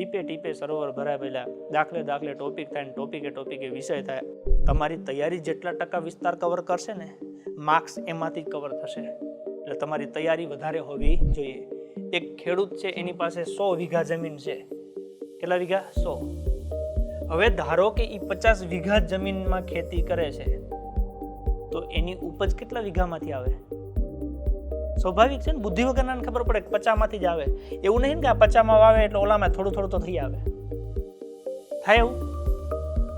ટીપે ટીપે સરોવર ભરાય પહેલા દાખલે દાખલે ટોપિક થાય ને ટોપિકે ટોપિકે વિષય થાય. તમારી તૈયારી જેટલા ટકા વિસ્તાર કવર કરશે ને માર્ક્સ એમાંથી કવર થશે. એટલે તમારી તૈયારી વધારે હોવી જોઈએ. એક ખેડૂત છે, એની પાસે સો વીઘા જમીન છે. કેટલા વીઘા? સો. હવે ધારો કે એ પચાસ વીઘા જમીનમાં ખેતી કરે છે, તો એની ઉપજ કેટલા વીઘામાંથી આવે? સ્વાભાવિક છે ને? બુદ્ધિ વગરના ખબર પડે પચામાંથી જ આવે. એવું નહીં ને કે આ પચામાં વાવે એટલે ઓલામાં થોડું થોડું તો થઈ આવે. થાય એવું?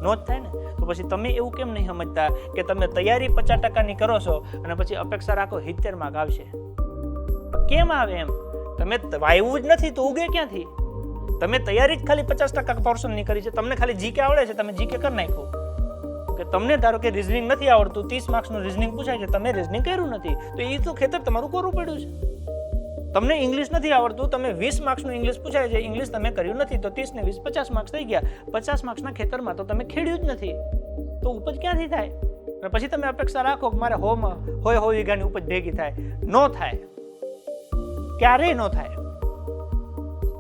નો જ થાય ને? તો પછી તમે એવું કેમ નહીં સમજતા કે તમે તૈયારી પચાસ ટકાની કરો છો અને પછી અપેક્ષા રાખો સિત્તેર માર્ક આવશે? કેમ આવે એમ? તમે વાયવું જ નથી, તો ઉગે ક્યાંથી? તમે તૈયારી જ ખાલી પચાસ ટકા પોર્શનની કરી છે. તમને ખાલી જીકે આવડે છે, તમે જીકે કરી નાખ્યું. કે તમને ધારો કે રિઝનિંગ નથી આવડતું, ત્રીસ માર્ક્સનું રિઝનિંગ પૂછાય છે, તમે રિઝનિંગ કર્યું નથી, તો એ તો ખેતર તમારું કરવું પડ્યું છે. તમને ઇંગ્લિશ નથી આવડતું, તમે વીસ માર્ક્સનું ઇંગ્લિશ પૂછાય છે ઇંગ્લિશ તમે કર્યું નથી, તો ત્રીસ ને વીસ પચાસ માર્ક્સ થઈ ગયા. પચાસ માર્ક્સના ખેતરમાં તો તમે ખેડ્યું જ નથી. તો ઉપજ ક્યાંથી થાય? અને પછી તમે અપેક્ષા રાખો કે મારે હોમાં, હોય હો વીઘાની ઉપજ ભેગી થાય. નો થાય. ક્યારેય નો થાય.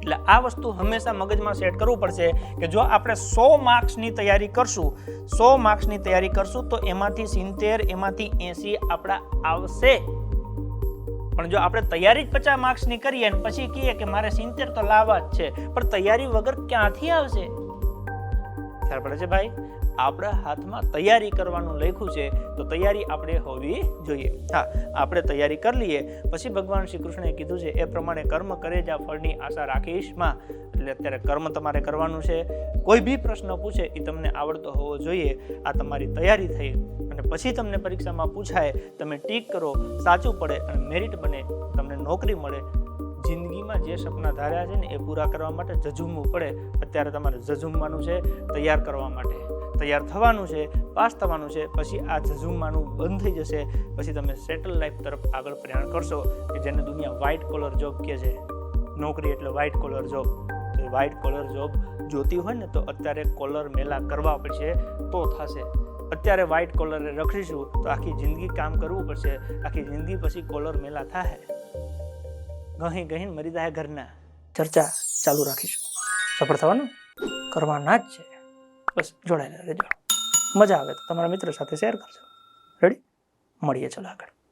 એટલે આ વસ્તુ હંમેશા મગજમાં સેટ કરવું પડશે કે જો આપણે સો માર્ક્સની તૈયારી કરશું, સો માર્ક્સની તૈયારી કરશું, તો એમાંથી સિત્તેર, એમાંથી એંસી આપણા આવશે. પણ જો આપણે તૈયારી જ પચાસ માર્ક્સની કરીએ ને પછી કહીએ કે મારે સિત્તેર તો લાવવા જ છે, પણ તૈયારી વગર ક્યાંથી આવશે? ખ્યાલ પડે છે ભાઈ? આપણા હાથમાં તૈયારી કરવાનું લખ્યું છે, તો તૈયારી આપણે હોવી જોઈએ. હા, આપણે તૈયારી કરી લઈએ. પછી ભગવાન શ્રી કૃષ્ણએ કીધું છે, એ પ્રમાણે કર્મ કરે જ આ ફળની આશા રાખીશમાં એટલે અત્યારે કર્મ તમારે કરવાનું છે. કોઈ બી પ્રશ્ન પૂછે એ તમને આવડતો હોવો જોઈએ. આ તમારી તૈયારી થઈ. અને પછી તમને પરીક્ષામાં પૂછાય, તમે ટીક કરો, સાચું પડે અને મેરિટ બને, તમને નોકરી મળે. જિંદગીમાં જે સપના ધાર્યા છે ને, એ પૂરા કરવા માટે જજુમવું પડે. અત્યારે તમારે જજુમવાનું છે, તૈયાર કરવા માટે. તૈયાર થવાનું છે, પાસ થવાનું છે, પછી આ જજુમવાનું બંધ થઈ જશે, પછી તમે સેટલ લાઈફ તરફ આગળ પ્રયાણ કરશો કે જેને દુનિયા વ્હાઇટ કોલર જોબ કહે છે. નોકરી એટલે વ્હાઇટ કોલર જોબ તો એ વ્હાઇટ કોલર જોબ જોતી હોય ને, તો અત્યારે કોલર મેલા કરવા પડશે, તો થશે. અત્યારે વ્હાઇટ કોલરે રખડીશું, તો આખી જિંદગી કામ કરવું પડશે. આખી જિંદગી પછી કોલર મેલા થાય ગહી ગહીને મરી જાય ઘરના. ચર્ચા ચાલુ રાખીશું. સફળ થવાનું કરવાના જ છે. બસ જોડાયેલા રહેજો. મજા આવે તો તમારા મિત્ર સાથે શેર કરજો. રેડી મળીએ ચલો આગળ.